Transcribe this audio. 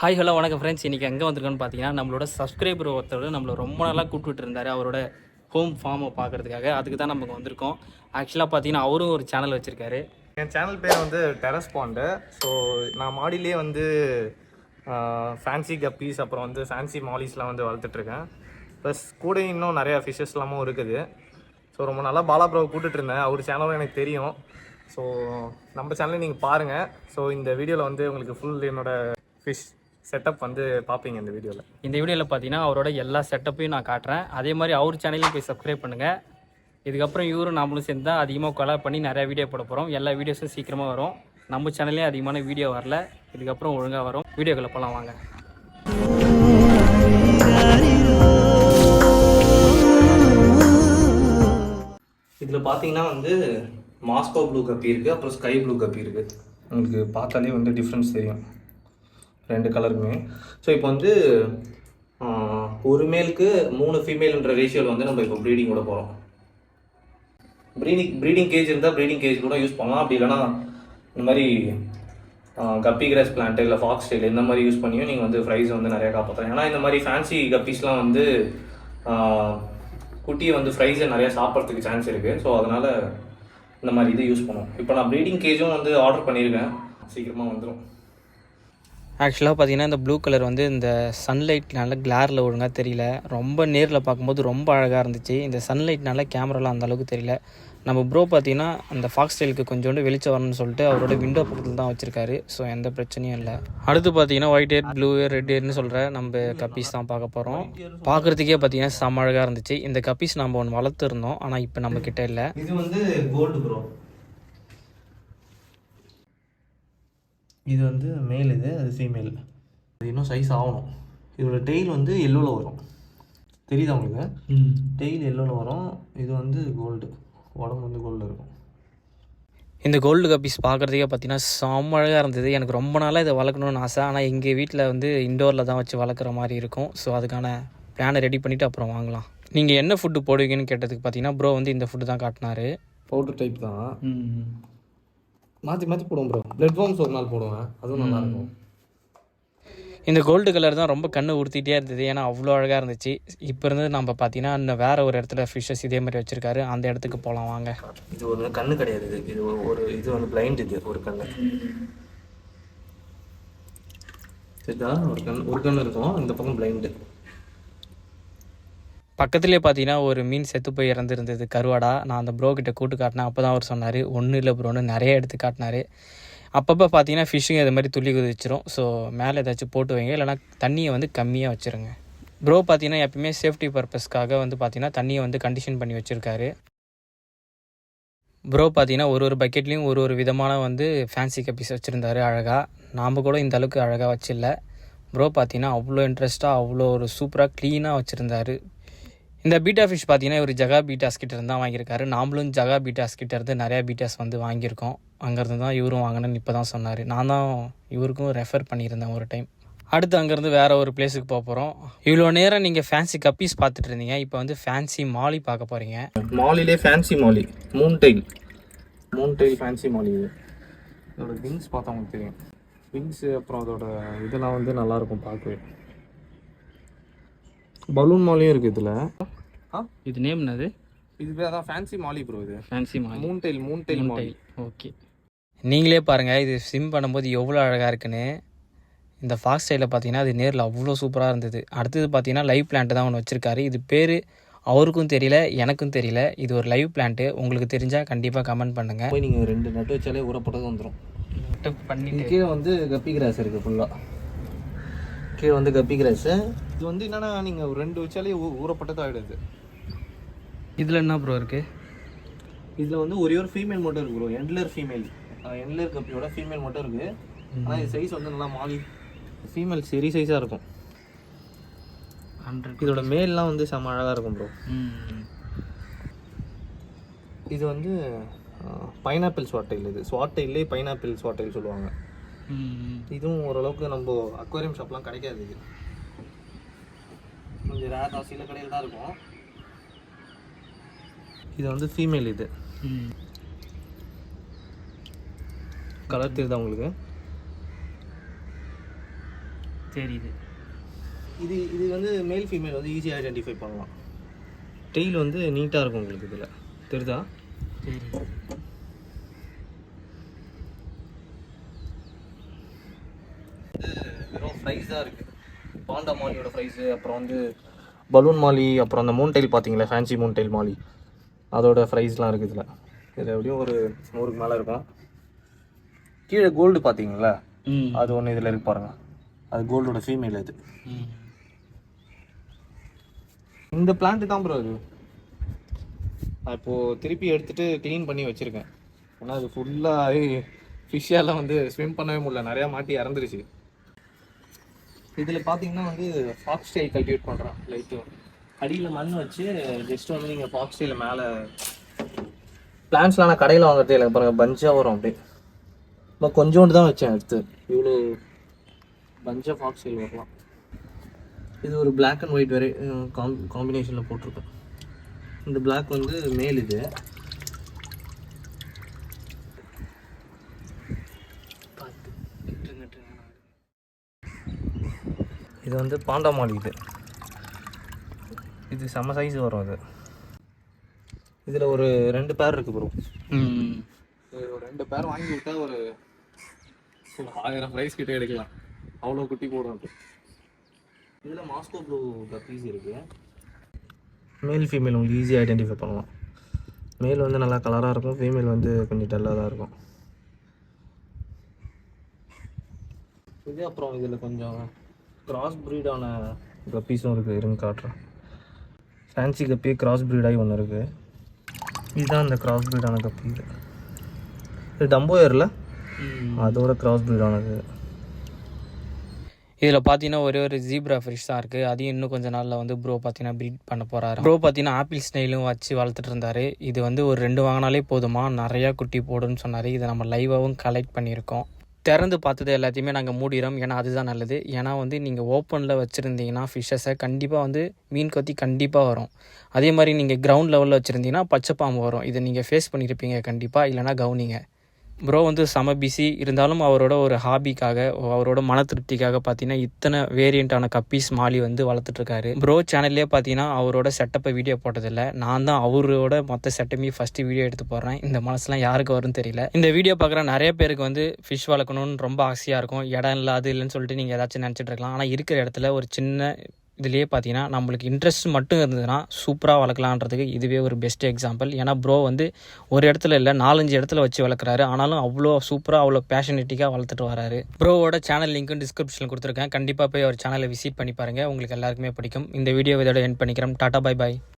Hi hello வணக்கம் friends இன்றைக்கி எங்கே வந்திருக்கோன்னு பார்த்தீங்கன்னா நம்மளோட சப்ஸ்கிரைபர் ஒருத்தர் நம்மளை ரொம்ப நாளாக கூப்பிட்டு இருந்தார். அவரோட ஹோம் ஃபார்மை பார்க்குறதுக்காக அதுக்கு தான் நமக்கு வந்திருக்கோம். ஆக்சுவலாக பார்த்தீங்கன்னா அவரும் ஒரு சேனல் வச்சுருக்காரு. என் சேனல் பேர் வந்து டெரஸ் பாண்டு ஸோ நான் மாடியிலே வந்து ஃபேன்சி கப்பீஸ் அப்புறம் வந்து ஃபேன்சி மாலிஸ்லாம் வந்து வளர்த்துட்ருக்கேன் ப்ளஸ் கூட இன்னும் நிறையா ஃபிஷ்ஷஸ்லாமும் இருக்குது. ஸோ ரொம்ப நல்லா பாலா ப்ரோவை கூப்பிட்டு இருந்தேன். அவர் சேனலும் எனக்கு தெரியும். ஸோ நம்ம சேனலை நீங்கள் பாருங்கள் ஸோ இந்த வீடியோவில் வந்து உங்களுக்கு ஃபுல் என்னோட ஃபிஷ் செட்டப் வந்து பார்ப்பீங்க இந்த வீடியோவில் இந்த வீடியோவில் பார்த்தீங்கன்னா அவரோட எல்லா செட்டப்பையும் நான் காட்டுறேன். அதே மாதிரி அவர் சேனலையும் போய் சப்ஸ்கிரைப் பண்ணுங்கள் இதுக்கப்புறம் இவரும் நாமளும் சேர்ந்து தான் அதிகமாக கொலாப் பண்ணி நிறையா வீடியோ போட போகிறோம் எல்லா வீடியோஸும் சீக்கிரமாக வரும். நம்ம சேனல்லேயும் அதிகமான வீடியோ வரல. இதுக்கப்புறம் ஒழுங்காக வரும். வீடியோக்குள்ளே போகலாம் வாங்க. இதில் பார்த்தீங்கன்னா வந்து மாஸ்கோ ப்ளூ கப்பி இருக்குது அப்புறம் ஸ்கை ப்ளூ கப்பி இருக்குது உங்களுக்கு பார்த்தாலே வந்து டிஃப்ரென்ஸ் தெரியும். ரெண்டு கலருமே. ஸோ இப்போ வந்து ஒரு மேலுக்கு மூணு ஃபீமேல்ன்ற ரேஷியோவில் வந்து நம்ம இப்போ ப்ரீடிங் கூட போகிறோம் ப்ரீடிங் ப்ரீடிங் கேஜ் இருந்தால் ப்ரீடிங் கேஜ் கூட யூஸ் பண்ணலாம். அப்படி இல்லைன்னா இந்த மாதிரி கப்பி கிராஸ் பிளான்ட் இல்லை ஃபாக்ஸ் ஸ்டைல் இந்த மாதிரி யூஸ் பண்ணியும் நீங்கள் வந்து ப்ரைஸ் வந்து நிறையா காப்பாற்றலாம் ஏன்னா இந்த மாதிரி ஃபேன்சி கப்பீஸ்லாம் வந்து குட்டியை வந்து ஃப்ரைஸை நிறையா சாப்பிட்றதுக்கு சான்ஸ் இருக்குது ஸோ அதனால் இந்த மாதிரி இது யூஸ் பண்ணுவோம். இப்போ நான் ப்ரீடிங் கேஜும் வந்து ஆர்டர் பண்ணியிருக்கேன் சீக்கிரமாக வந்துடும் ஆக்சுவலாக பார்த்தீங்கன்னா இந்த ப்ளூ கலர் வந்து இந்த சன்லைட்னால கிளாரில் ஒழுங்காக தெரியல. ரொம்ப நேரில் பார்க்கும்போது ரொம்ப அழகாக இருந்துச்சு. இந்த சன்லைட்னால கேமராலாம் அந்தளவுக்கு தெரியல. நம்ம ப்ரோ பார்த்தீங்கன்னா அந்த ஃபாக்ஸ் ஸ்டைலுக்கு கொஞ்சோண்டு வெளிச்சம் வரணும்னு சொல்லிட்டு அவரோட விண்டோ பக்கத்தில் தான் வச்சுருக்காரு. ஸோ எந்த பிரச்சனையும் இல்லை. அடுத்து பார்த்தீங்கன்னா white air blue air red ஏர்னு சொல்கிற நம்ம கப்பீஸ் தான் பார்க்க போகிறோம் பார்க்குறதுக்கே பார்த்தீங்கன்னா செம்ம அழகாக இருந்துச்சு. இந்த கப்பீஸ் நம்ம ஒன்று வளர்த்துருந்தோம். ஆனால் இப்போ நம்மக்கிட்ட இல்லை. இது வந்து கோல்டு ப்ரோ இது வந்து மேல் இது அது ஃபீமேல் இது இன்னும் சைஸ் ஆகணும். இதோட டெய்ல் வந்து எல்லோவில் வரும். தெரியுதா உங்களுக்கு? டெய்ல் எல்லோவில் வரும். இது வந்து கோல்டு உடம்பு வந்து கோல்டு இருக்கும். இந்த கோல்டு கப்பீஸ் பார்க்குறதுக்கே பார்த்தீங்கன்னா செம்ம அழகாக இருந்தது. எனக்கு ரொம்ப நாளாக இதை வளர்க்கணும்னு ஆசை. ஆனால் எங்கள் வீட்டில் வந்து இண்டோரில் தான் வச்சு வளர்க்குற மாதிரி இருக்கும். ஸோ அதுக்கான பிளானை ரெடி பண்ணிவிட்டு அப்புறம் வாங்கலாம். நீங்கள் என்ன ஃபுட்டு போடுவீங்கன்னு கேட்டதுக்கு பார்த்தீங்கன்னா ப்ரோ வந்து இந்த ஃபுட்டு தான் காட்டினாரு. பவுடர் டைப் தான். மாற்றி மாற்றி போடுவோம் ப்ரோ பிளட் வார்ம்ஸ் ஒரு நாள் போடுவேன். அதுவும் நல்லா இருக்கும். இந்த கோல்டு கலர் தான் ரொம்ப கண்ணு உறுத்திட்டே இருந்தது. ஏன்னா அவ்வளோ அழகாக இருந்துச்சு. இப்போ இருந்து நம்ம பார்த்தீங்கன்னா இன்னும் வேற ஒரு இடத்துல ஃபிஷ்ஷஸ் இதே மாதிரி வச்சுருக்காரு. அந்த இடத்துக்கு போகலாம் வாங்க. இது ஒரு கண்ணு கிடையாது. இது இது ஒரு- ஒரு இது வந்து பிளைண்ட் இது ஒரு கண்ணு. சரிதா ஒரு கண் ஒரு கண்ணு இருக்கும். இந்த பக்கம் பிளைண்டு பக்கத்துலேயே பார்த்தீங்கன்னா ஒரு மீன் செத்து போய் இறந்துருந்தது. கருவாடா நான் அந்த ப்ரோ கிட்ட கூட்டு காட்டினேன். அப்போ தான் அவர் சொன்னார் ஒன்றும் இல்லை ப்ரோன்னு நிறைய எடுத்து காட்டினாரு. அப்பப்போ பார்த்தீங்கன்னா ஃபிஷ்ஷுங்க இது மாதிரி துள்ளி குதிச்சிரும். ஸோ மேலே ஏதாச்சும் போட்டு வைங்க. இல்லைனா தண்ணியை வந்து கம்மியாக வச்சுருங்க. ப்ரோ பார்த்தீங்கன்னா எப்பயுமே சேஃப்டி பர்பஸ்க்காக வந்து பார்த்தீங்கன்னா தண்ணியை வந்து கண்டிஷன் பண்ணி வச்சுருக்காரு. ப்ரோ பார்த்தீங்கன்னா ஒரு ஒரு பக்கெட்லேயும் ஒரு ஒரு விதமான வந்து ஃபேன்சி கப்பீஸ் வச்சுருந்தாரு அழகாக நாம் கூட இந்த அளவுக்கு அழகாக வச்சில்ல. ப்ரோ பார்த்தீங்கன்னா அவ்வளோ இன்ட்ரெஸ்ட்டாக அவ்வளோ ஒரு சூப்பராக க்ளீனாக வச்சுருந்தாரு. இந்த பீட்டா ஃபிஷ் பார்த்தீங்கன்னா இவர் ஜகா பீட்டாஸ் கிட்ட இருந்து தான் வாங்கியிருக்காரு. நாமளும் ஜகா பீட்டாஸ் கிட்ட இருந்து நிறையா பீட்டாஸ் வந்து வாங்கியிருக்கோம். அங்கேருந்து தான் இவரும் வாங்கினேன்னு இப்போ தான் சொன்னார். நான் தான் இவருக்கும் ரெஃபர் பண்ணியிருந்தேன் ஒரு டைம் அடுத்து அங்கேருந்து வேற ஒரு பிளேஸுக்கு போக போகிறோம் இவ்வளோ நேரம் நீங்கள் ஃபேன்சி கப்பீஸ் பார்த்துட்டு இருந்தீங்க. இப்போ வந்து ஃபேன்சி மாலி பார்க்க போகிறீங்க மாலிலே fancy molly. Moon tail moon tail fancy molly இது. இதோட விங்ஸ் பார்த்தா உங்களுக்கு தெரியும். விங்ஸ் அப்புறம் அதோட இதெல்லாம் வந்து நல்லா இருக்கும் பார்க்கவே. பலூன் மாலையும் இருக்குது இதில். இது நேம் என்னது? இது அதான் ஃபேன்சி மாலி ப்ரோ இது. Fancy molly moon tail moon tail molly okay நீங்களே பாருங்கள் இது சிம் பண்ணும்போது எவ்வளோ அழகாக இருக்குன்னு. இந்த ஃபாஸ்ட் ஸ்டைலில் பார்த்தீங்கன்னா அது நேரில் அவ்வளோ சூப்பராக இருந்தது. அடுத்தது பார்த்தீங்கன்னா லைவ் பிளான்ட் தான் ஒன்று வச்சுருக்காரு. இது பேர் அவருக்கும் தெரியல எனக்கும் தெரியல. இது ஒரு லைவ் பிளான்ட்டு உங்களுக்கு தெரிஞ்சால் கண்டிப்பாக கமெண்ட் பண்ணுங்கள் போய் நீங்கள் ரெண்டு நட்டு வச்சாலே ஊறப்பட்டது வந்துடும் பண்ணிட்டு. கீழே வந்து கப்பி கிராஸ் இருக்குது ஃபுல்லாக கீழே வந்து கப்பி கிராஸு இது வந்து என்னன்னா நீங்கள் ஒரு ரெண்டு வச்சாலே ஊ ஊறப்பட்டது ஆகிடுது இதில் என்ன ப்ரோ இருக்குது இதில் வந்து ஒரே ஒரு ஃபீமேல் மட்டும் இருக்கு ப்ரோ எண்ட்லர் ஃபீமேல் எண்ட்லர் கப்பியோட ஃபீமேல் மட்டும் இருக்குது ஆனால் இது சைஸ் வந்து நல்லா மாலி ஃபீமேல் சரி சைஸாக இருக்கும். ஹண்ட்ரட் இதோட மேல்லாம் வந்து செம்ம அழகாக இருக்கும் ப்ரோ இது வந்து பைனாப்பிள் ஸ்வாட்டைல் இது. ஸ்வாட்டைல்லே பைனாப்பிள் ஸ்வாட்டைல் சொல்லுவாங்க. இதுவும் ஓரளவுக்கு நம்ம அக்வாரியம் ஷாப்லாம் கிடைக்காது இது. கொஞ்சம் ரேர் சில கடையில் தான் இருக்கும். இது வந்து ஃபீமேல் இது. கலர் தெரியுதா உங்களுக்கு? தெரியுது. இது இது வந்து மேல் ஃபீமேல் வந்து ஈஸியாக ஐடென்டிஃபை பண்ணலாம். டெய்ல் வந்து நீட்டாக இருக்கும் உங்களுக்கு இதில். தெரியுதா? தெரியுது. வெறும் ஃப்ரைஸ் தான் இருக்குது பாண்டா மாலியோட ஃப்ரைஸு அப்புறம் வந்து பலூன் மாலி அப்புறம் அந்த மூன் டைல் பார்த்தீங்களா? Fancy moon tail molly. அதோட ஃப்ரைஸ்லாம் இருக்குது இதில். இது எப்படியும் ஒரு நூறுக்கு மேலே இருக்கும். கீழே கோல்டு பார்த்தீங்களா? ம். அது ஒன்று இதில் இருக்கு பாருங்க. அது கோல்டோட ஃபீமேல் இது. ம். இந்த பிளான்ட் தான் ப்ரோ இது. நான் இப்போது திருப்பி எடுத்துட்டு க்ளீன் பண்ணி வச்சுருக்கேன். ஏன்னா அது ஃபுல்லாக ஃபிஷ்ஷாலாம் வந்து ஸ்விம் பண்ணவே முடியல. நிறையா மாட்டி இறந்துருச்சு. இதில் பார்த்தீங்கன்னா வந்து ஃபாக்ஸ் ஸ்டைல் கல்டிவேட் பண்ணுறான் லைட்டு அடியில் மண் வச்சு ஜஸ்ட் வந்து நீங்கள் ஃபாக்ஸ் மேலே பிளான்ஸ்லாம் நான் கடையில் வாங்குறதே இல்லை. பாருங்கள் பஞ்சாக வரும் அப்படியே. நான் கொஞ்சோண்டு தான் வச்சேன் எடுத்து. இவ்வளோ பஞ்சாக ஃபாக்ஸ் வரலாம். இது ஒரு பிளாக் அண்ட் ஒயிட் வரை காம் காம்பினேஷனில் போட்டிருக்கேன் இந்த பிளாக் வந்து மேல் இது. இது வந்து பாண்டாமாலி இது. இது செம்ம சைஸ் வரும் இது இதில் ஒரு ரெண்டு பேர் இருக்கு ப்ரோ ம். ஒரு ரெண்டு பேர் வாங்கி விட்டா ஒரு ஆயிரம் ப்ரைஸ் கிட்ட எடுக்கலாம். அவ்வளோ குட்டி போடும் அது இதில் மாஸ்கோ ப்ளூ கப்பீஸ் இருக்கு. மேல் ஃபீமேல் உங்களுக்கு ஈஸியாக ஐடென்டிஃபை பண்ணலாம். மேல் வந்து நல்லா கலராக இருக்கும். ஃபீமேல் வந்து கொஞ்சம் டல்லாக தான் இருக்கும். இது அப்புறம் இதில் கொஞ்சம் கிராஸ் ப்ரீடான கப்பீஸும் இருக்குது இருங்க காட்டுறேன். ஃபேன்சி கப்பி கிராஸ் ப்ரீடாகி ஒன்று இருக்குது இதுதான் அந்த கிராஸ் ப்ரீடான கப்பி இது. இது டம்போயரில் அதோட கிராஸ் ப்ரீடானது இதில் பார்த்தீங்கன்னா ஒரே ஒரு ஜீப்ரா ஃபிஷ் தான் இருக்குது அதையும் இன்னும் கொஞ்ச நாளில் வந்து ப்ரோ பார்த்தீங்கன்னா ப்ரீட் பண்ண போகிறாரு ப்ரோ பார்த்தீங்கன்னா ஆப்பிள் ஸ்னைலும் வச்சு வளர்த்துட்டு இருந்தாரு. இது வந்து ஒரு ரெண்டு வாங்கினாலே போதுமா? நிறையா குட்டி போடுன்னு சொன்னார். இதை நம்ம லைவாகவும் கலெக்ட் பண்ணியிருக்கோம். திறந்து பார்த்தது எல்லாத்தையுமே நாங்கள் மூடிடுறோம் ஏன்னா அதுதான் நல்லது. ஏன்னா வந்து நீங்கள் ஓப்பனில் வச்சுருந்தீங்கன்னா ஃபிஷ்ஷஸை கண்டிப்பாக வந்து மீன் கொத்தி கண்டிப்பாக வரும். அதே மாதிரி நீங்கள் கிரவுண்ட் லெவலில் வச்சுருந்தீங்கன்னா பச்சை பாம்பு வரும். இதை நீங்கள் ஃபேஸ் பண்ணியிருப்பீங்க கண்டிப்பாக இல்லைனா கவுனிங்க. ப்ரோ வந்து செம பிஸி இருந்தாலும் அவரோட ஒரு ஹாபிக்காக அவரோட மன திருப்திக்காக பார்த்தீங்கன்னா இத்தனை வேரியண்ட்டான கப்பீஸ் மாலி வந்து வளர்த்துட்ருக்காரு. ப்ரோ சேனல்லே பார்த்தீங்கன்னா அவரோட செட்டப்பை வீடியோ போட்டதில்லை. நான் தான் அவரோட மொத்த செட்டப்பையும் ஃபஸ்ட்டு வீடியோ எடுத்து போடுறேன். இந்த மனசுலாம் யாருக்கு வரும்னு தெரியல. இந்த வீடியோ பார்க்குற நிறைய பேருக்கு வந்து ஃபிஷ் வளர்க்கணும்னு ரொம்ப ஆசையாக இருக்கும். இடம் இல்லை அது இல்லைன்னு சொல்லிட்டு நீங்கள் ஏதாச்சும் நினச்சிட்டு இருக்கலாம். ஆனால் இருக்கிற இடத்துல ஒரு சின்ன இதுலேயே பார்த்தீங்கன்னா நம்மளுக்கு இன்ட்ரெஸ்ட் மட்டும் இருந்ததுன்னா சூப்பராக வளர்க்கலான்றதுக்கு இதுவே ஒரு பெஸ்ட் எக்ஸாம்பிள் ஏன்னா ப்ரோ வந்து ஒரு இடத்துல இல்லை நாலஞ்சு இடத்துல வச்சு வளர்க்குறாரு. ஆனாலும் அவ்வளோ சூப்பராக அவ்வளோ பேஷனேட்டிக்காக வளர்த்துட்டு வராரு. ப்ரோவோட சேனல் லிங்க்கும் டிஸ்கிரிப்ஷனில் கொடுத்துருக்கேன். கண்டிப்பாக போய் அவர் சேனலை விசிட் பண்ணி பாருங்கள் உங்களுக்கு எல்லாருக்குமே பிடிக்கும். இந்த வீடியோ இதோட என் பண்ணிக்கிறோம். Tata bye bye